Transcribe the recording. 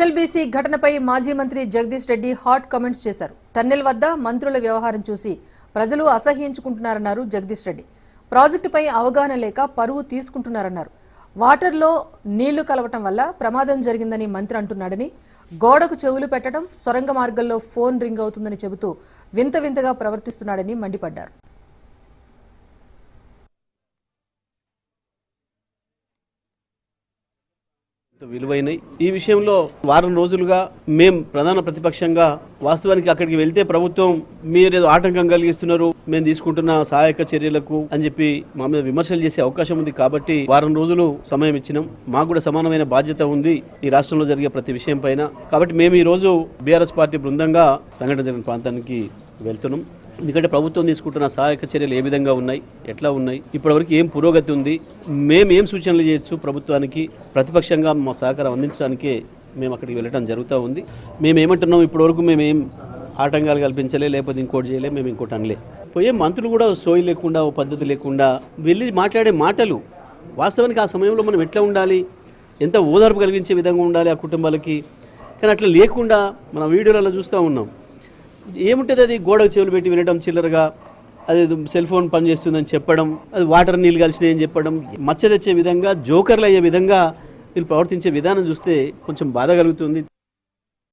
SLBC ఘటనపై మాజీ మంత్రి జగదీష్ రెడ్డి హాట్ కామెంట్స్ చేశారు. టన్నెల్ వద్ద మంత్రుల వ్యవహారం చూసి ప్రజలు అసహ్యించుకుంటున్నారన్నారు జగదీష్ రెడ్డి. ప్రాజెక్టుపై అవగాహన లేక పరువు తీసుకుంటున్నారన్నారు. వాటర్లో నీళ్ళు కలవటం వల్ల ప్రమాదం జరిగిందని మంత్రి అంటున్నాడని గోడకు చెవులు పెట్టడం సొరంగ మార్గంలో ఫోన్ రింగ్ అవుతుందని చెబుతూ వింత వింతగా ప్రవర్తిస్తున్నాడని మండిపడ్డారు. విలువైనవి ఈ విషయంలో వారం రోజులుగా మేం ప్రధాన ప్రతిపక్షంగా వాస్తవానికి అక్కడికి వెళ్తే ప్రభుత్వం మీరేదో ఆటంకం కలిగిస్తున్నారు మేము తీసుకుంటున్న సహాయక చర్యలకు అని చెప్పి మా మీద విమర్శలు చేసే అవకాశం ఉంది కాబట్టి వారం రోజులు సమయం ఇచ్చినాం. మాకు కూడా సమానమైన బాధ్యత ఉంది ఈ రాష్ట్రంలో జరిగే ప్రతి విషయం పైన. కాబట్టి మేము ఈ రోజు బీఆర్ఎస్ పార్టీ బృందంగా సంఘటన జరిగిన ప్రాంతానికి వెళ్తున్నాం. ఎందుకంటే ప్రభుత్వం తీసుకుంటున్న సహాయక చర్యలు ఏ విధంగా ఉన్నాయి ఎట్లా ఉన్నాయి ఇప్పటివరకు ఏం పురోగతి ఉంది మేము ఏం సూచనలు చేయొచ్చు ప్రభుత్వానికి ప్రతిపక్షంగా మా సహకారం అందించడానికే మేము అక్కడికి వెళ్ళడం జరుగుతూ ఉంది. మేము ఏమంటున్నాం ఇప్పటివరకు మేము ఏం ఆటంకాలు కల్పించలే లేకపోతే ఇంకోటి చేయలే మేము ఇంకోటి అనలే. పోయే మంత్రులు కూడా సోయి లేకుండా ఓ పద్ధతి లేకుండా వెళ్ళి మాట్లాడే మాటలు వాస్తవానికి ఆ సమయంలో మనం ఎట్లా ఉండాలి ఎంత ఓదార్పు కలిగించే విధంగా ఉండాలి ఆ కుటుంబాలకి? కానీ అట్లా లేకుండా మన వీడియోలలో చూస్తూ ఉన్నాం. ఏముంటుంది అది? గోడకు చెవులు పెట్టి వినడం చిల్లరగా అది సెల్ ఫోన్ పనిచేస్తుందని చెప్పడం అది వాటర్ నీళ్ళు కలిసినాయని చెప్పడం మచ్చ తెచ్చే విధంగా జోకర్లు అయ్యే విధంగా వీళ్ళు ప్రవర్తించే విధానం చూస్తే కొంచెం బాధ కలుగుతుంది.